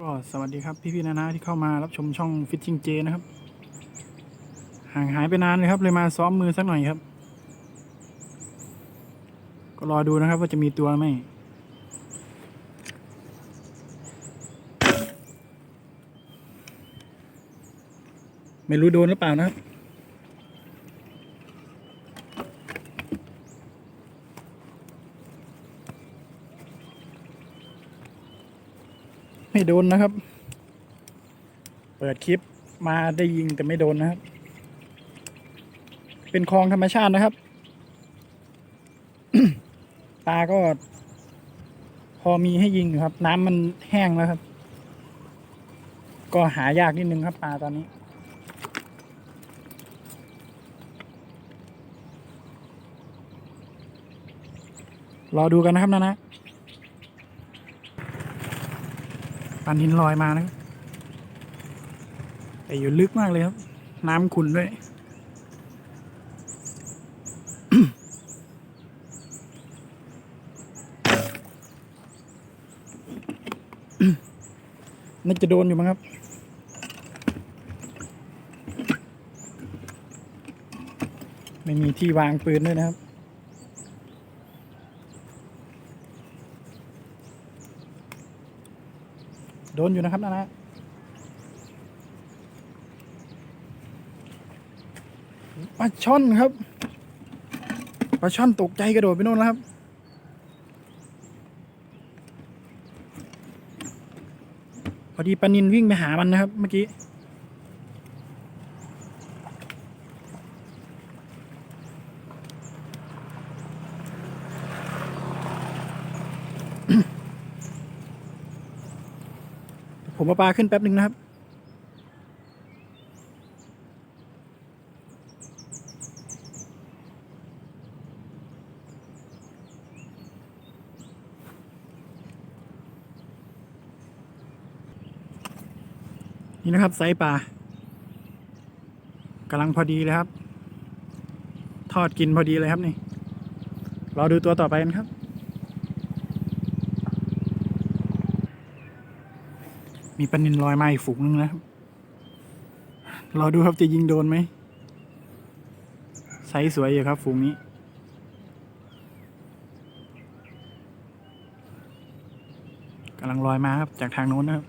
ก็สวัสดีครับพี่พี่ๆนานาที่เข้ามารับชมช่องฟิชชิงเจนะครับ ห่างหายไปนานเลยครับ เลยมาซ้อมมือสักหน่อยครับ ก็รอดูนะครับว่าจะมีตัวไหมไม่รู้โดนหรือเปล่านะครับ โดนนะครับ เปิดคลิปมาได้ยิงแต่ไม่โดนนะครับ เป็นคลองธรรมชาตินะครับ ปลาก็ พอมีให้ยิงครับ น้ำมันแห้งแล้วครับ ก็หายากนิดนึงครับปลาตอนนี้รอดูกันนะครับนะนะ ปันหินลอยมานะครับแต่อยู่ลึกมากเลยครับ น้ำขุ่นด้วยน่าจะโดนอยู่มั้งครับ ไม่มีที่วางปืนด้วยนะครับ ดนอยู่นะครับนะนะปลาช่อนครับปลาช่อนตกใจกระโดดไปโน่นแล้วครับ พอดีปลานินวิ่งไปหามันนะครับ เมื่อกี้ ปลาขึ้นแป๊บหนึ่งนะครับ นี่นะครับไซส์ปลากำลังพอดีเลยครับ ทอดกินพอดีเลยครับนี่รอดูตัวต่อไปกันครับ มีปลานินลอยมาอีกฝูงนึงนะครับรอดูครับจะยิงโดนไหมไซส์สวยอยู่ครับ ฝูงนี้ กำลังลอยมาครับ จากทางโน้นนะครับ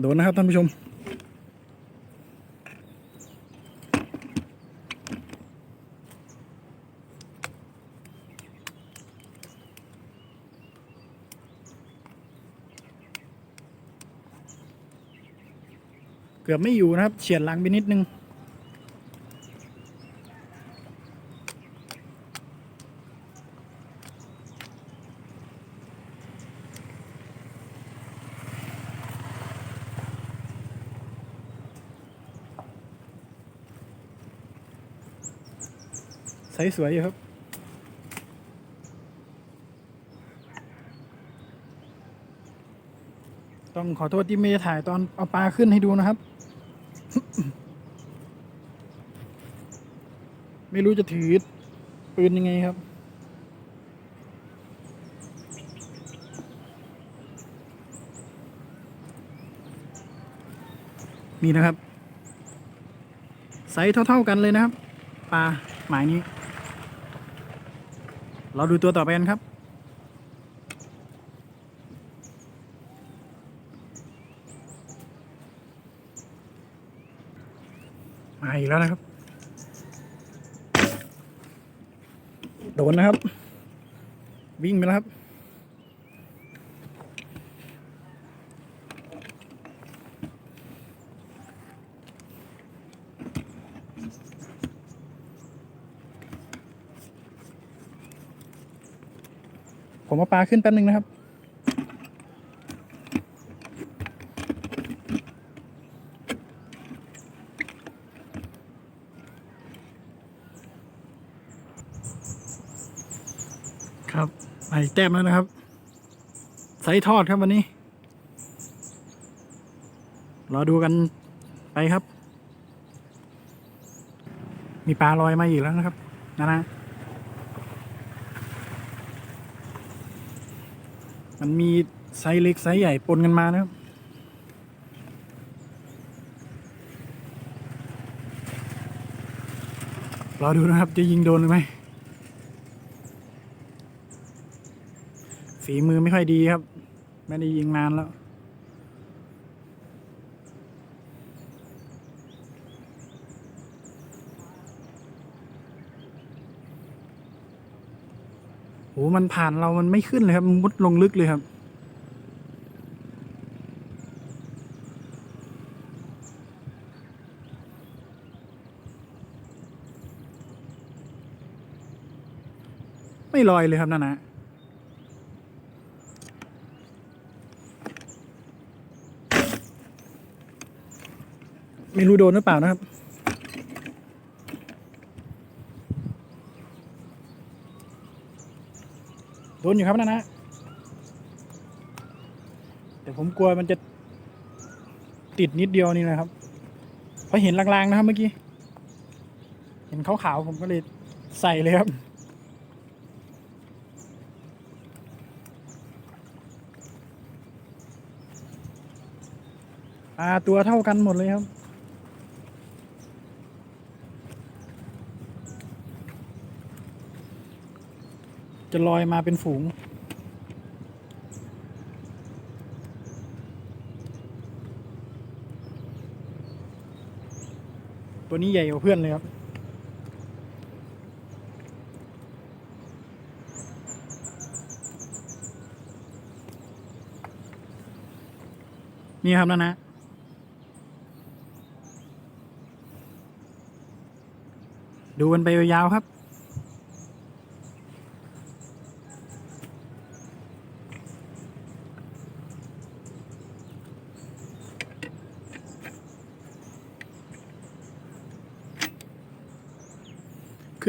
โดนนะครับท่านผู้ชม เกือบไม่อยู่นะครับเฉียดหลังไปนิดนึงใสสวยอยู่ครับ ต้องขอโทษที่ไม่ได้ถ่ายตอนเอาปลาขึ้นให้ดูนะครับ ไม่รู้จะถือปืนยังไงครับ นี่นะครับ ไซส์เท่า ๆกันเลยนะครับ ปลาหมายนี้ เราดูตัวต่อไปกันครับมาอีกแล้วนะครับ โดนนะครับ วิ่งไปแล้วครับ ผมเอาปลาขึ้นแป๊บนึงนะครับ ครับไปแต้มแล้วนะครับ ไซส์ทอดครับวันนี้ รอดูกันไปครับ มีปลาลอยมาอีกแล้วนะครับนะนะมันมีไซส์เล็กไซส์ใหญ่ปนกันมานะครับรอดูนะครับจะยิงโดนหรือไม่ ฝีมือไม่ค่อยดีครับ ไม่ได้ยิงนานแล้วโหมันผ่านเรามันไม่ขึ้นเลยครับมุดลงลึกเลยครับ ไม่ลอยเลยครับนั่นนะ ไม่รู้โดนหรือเปล่านะครับ โดนอยู่ครับนั่นนะ แต่ผมกลัวมันจะติดนิดเดียวนี่นะครับ เพราะเห็นลางๆนะครับเมื่อกี้ เห็นขาวๆผมก็เลยใส่เลยครับปลาตัวเท่ากันหมดเลยครับ จะลอยมาเป็นฝูง ตัวนี้ใหญ่กว่าเพื่อนเลยครับนี่ครับนะนะ ดูกันไปยาวๆครับ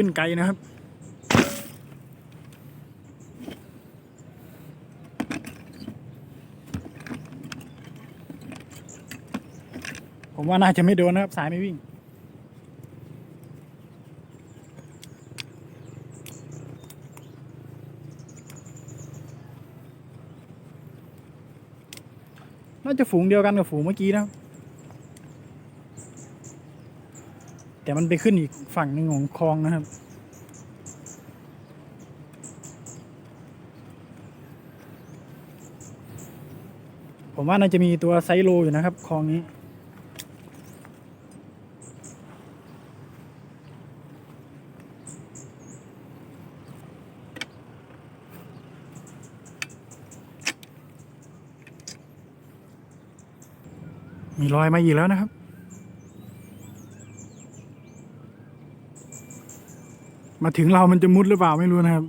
ขึ้นไกลนะครับ ผมว่าน่าจะไม่โดนนะครับ สายไม่วิ่ง น่าจะฝูงเดียวกันกับฝูงเมื่อกี้นะครับ แต่มันไปขึ้นอีกฝั่งหนึ่งของคลองนะครับ ผมว่าน่าจะมีตัวไซโลอยู่นะครับคลองนี้มีรอยมาอีกแล้วนะครับ มาถึงเรามันจะมุดหรือเปล่าไม่รู้นะครับ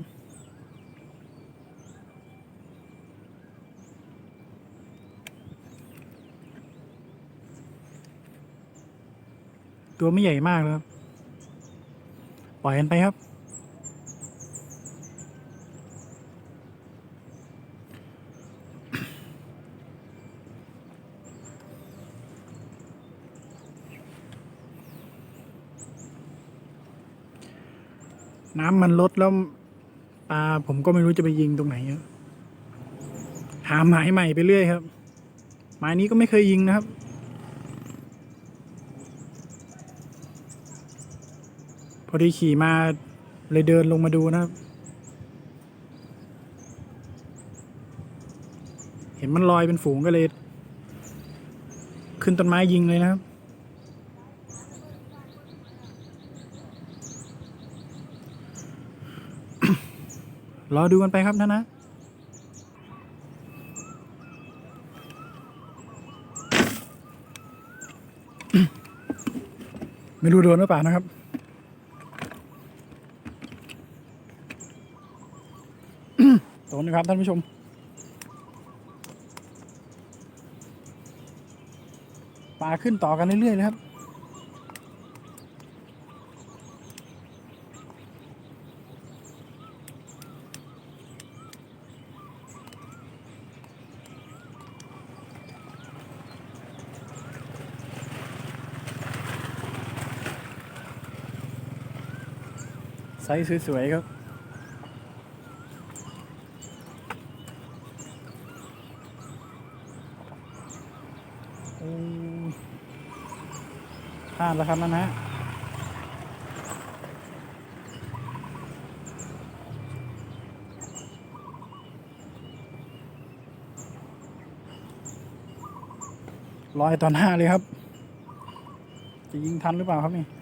ตัวไม่ใหญ่มากเลยครับปล่อยกันไปครับ น้ำมันลดแล้วปลาผมก็ไม่รู้จะไปยิงตรงไหนครับหาหมายใหม่ไปเรื่อยครับ หมายนี้ก็ไม่เคยยิงนะครับ พอดีขี่มาเลยเดินลงมาดูนะครับ เห็นมันลอยเป็นฝูงก็เลย ขึ้นต้นไม้ยิงเลยนะครับ รอดูกันไปครับนะนะไม่รู้โดนหรือเปล่านะครับ โดนนะครับท่านผู้ชม ปลาขึ้นต่อกันเรื่อยๆเลยครับ ซส์สวยๆครับโอ้พลาดแล้วครับนั่นนะลอยตอนหน้าเลยครับ จะยิงทันหรือเปล่าครับนี่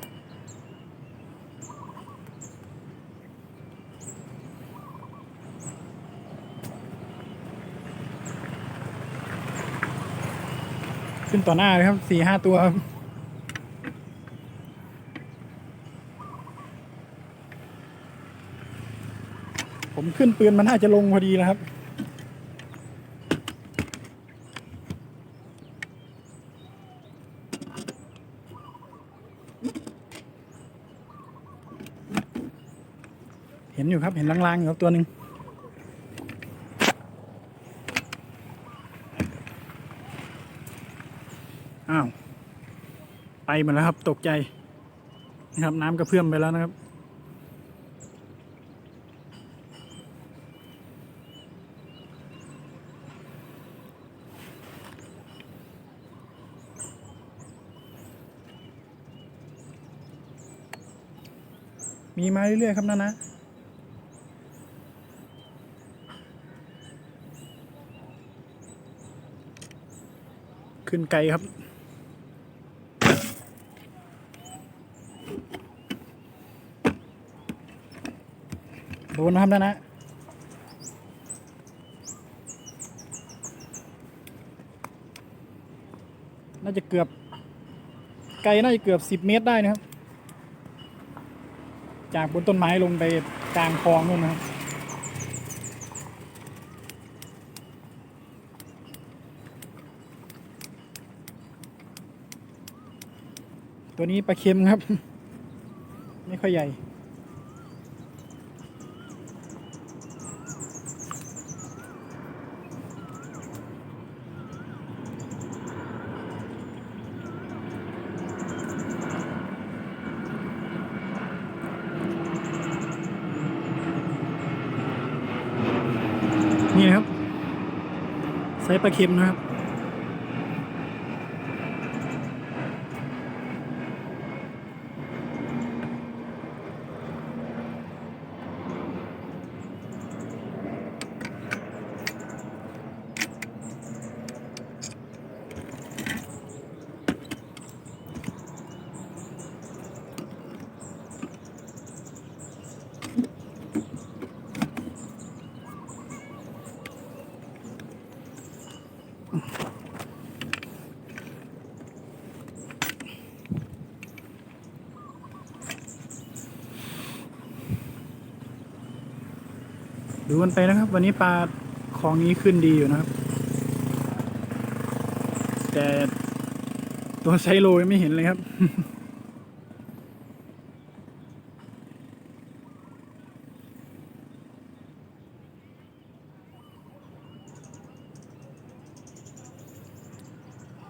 ขึ้นต่อหน้าเลยครับสี่ห้าตัวครับผมขึ้นปืนมันน่าจะลงพอดีแล้วครับเห็นอยู่ครับ เห็นลางๆอยู่ครับตัวหนึ่ง อ้าว ไป หมดแล้วครับ ตกใจนะครับ น้ำกระเพื่อมไปแล้วนะครับ มีมาเรื่อยๆครับนั่นนะขึ้นไกลครับ ดนนะครับนั่นนะน่าจะเกือบ ไกลน่าจะเกือบสิบเมตรได้นะครับ จากบนต้นไม้ลงไปกลางคลองนู่นนะครับตัวนี้ปลาเค็มครับ ไม่ค่อยใหญ่ นี่นะครับไซส์ ปลาเค็มนะครับ กันไปนะครับ วันนี้ปลาของนี้ขึ้นดีอยู่นะครับ แต่ตัวไซโลยังไม่เห็นเลยครับ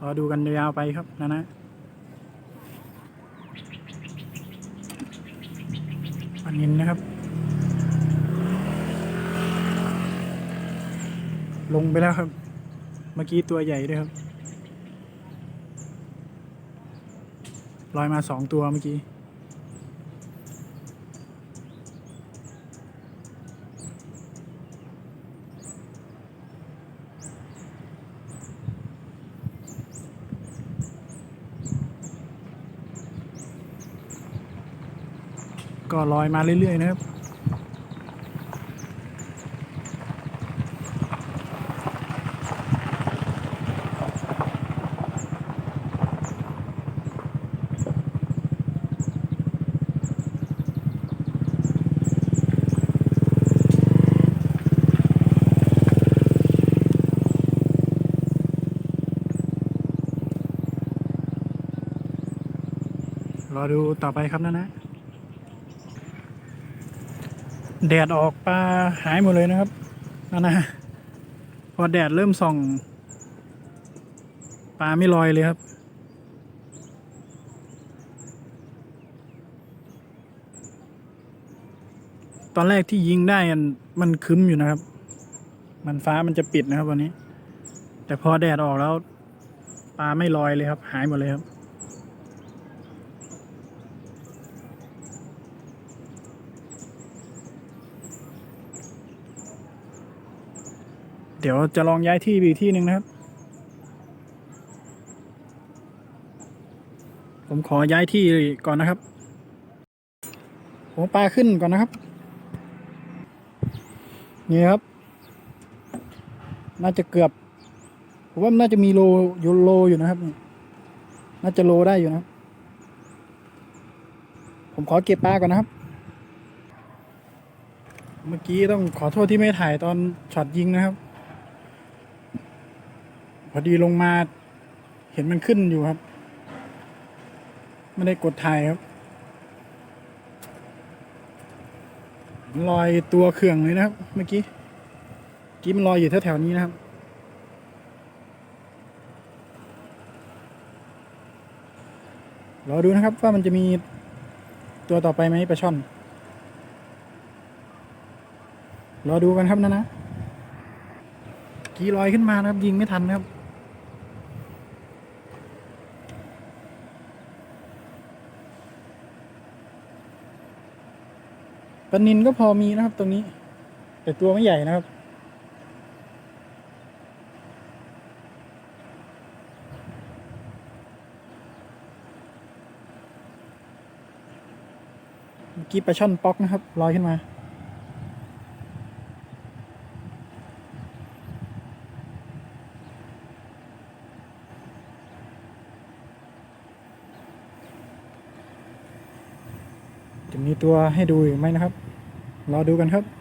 รอดูกันยาวไปครับนะนะปันนินนะครับ ลงไปแล้วครับ เมื่อกี้ตัวใหญ่ด้วยครับลอยมาสองตัวเมื่อกี้ ก็ลอยมาเรื่อยๆนะครับ รอดูต่อไปครับนะนะ แดดออกปลาหายหมดเลยนะครับนั่นะพอแดดเริ่มส่องปลาไม่ลอยเลยครับ ตอนแรกที่ยิงได้อันมันคึ้มอยู่นะครับ มันฟ้ามันจะปิดนะครับวันนี้ แต่พอแดดออกแล้ว ปลาไม่ลอยเลยครับ หายหมดเลยครับ ดี๋ยวจะลองย้ายที่ไปอีกที่หนึ่งนะครับ ผมขอย้ายที่ก่อนนะครับผมปลาขึ้นก่อนนะครับ นี่ครับ น่าจะเกือบผมว่าน่าจะมีโลอยู่โลอยู่นะครับ น่าจะโลได้อยู่นะครับ ผมขอเก็บปลาก่อนนะครับเมื่อกี้ต้องขอโทษที่ไม่ถ่ายตอนช็อตยิงนะครับ อดีลงมา เห็นมันขึ้นอยู่ครับ ไม่ได้กดถ่ายครับลอยตัวเขื่องเลยนะครับ เมื่อกี้เมื่อกี้มันลอยอยู่แถวๆนี้นะครับ รอดูนะครับว่ามันจะมีตัวต่อไปไหมปลาช่อน รอดูกันครับนะนะ กีลอยขึ้นมานะครับ ยิงไม่ทันนะครับ ลานินก็พอมีนะครับตรงนี้ แต่ตัวไม่ใหญ่นะครับ เมื่อกี้ปลาช่อนป๊อกนะครับลอยขึ้นมาจะมีตัวให้ดูอีกไหมนะครับ รอดูกันครับ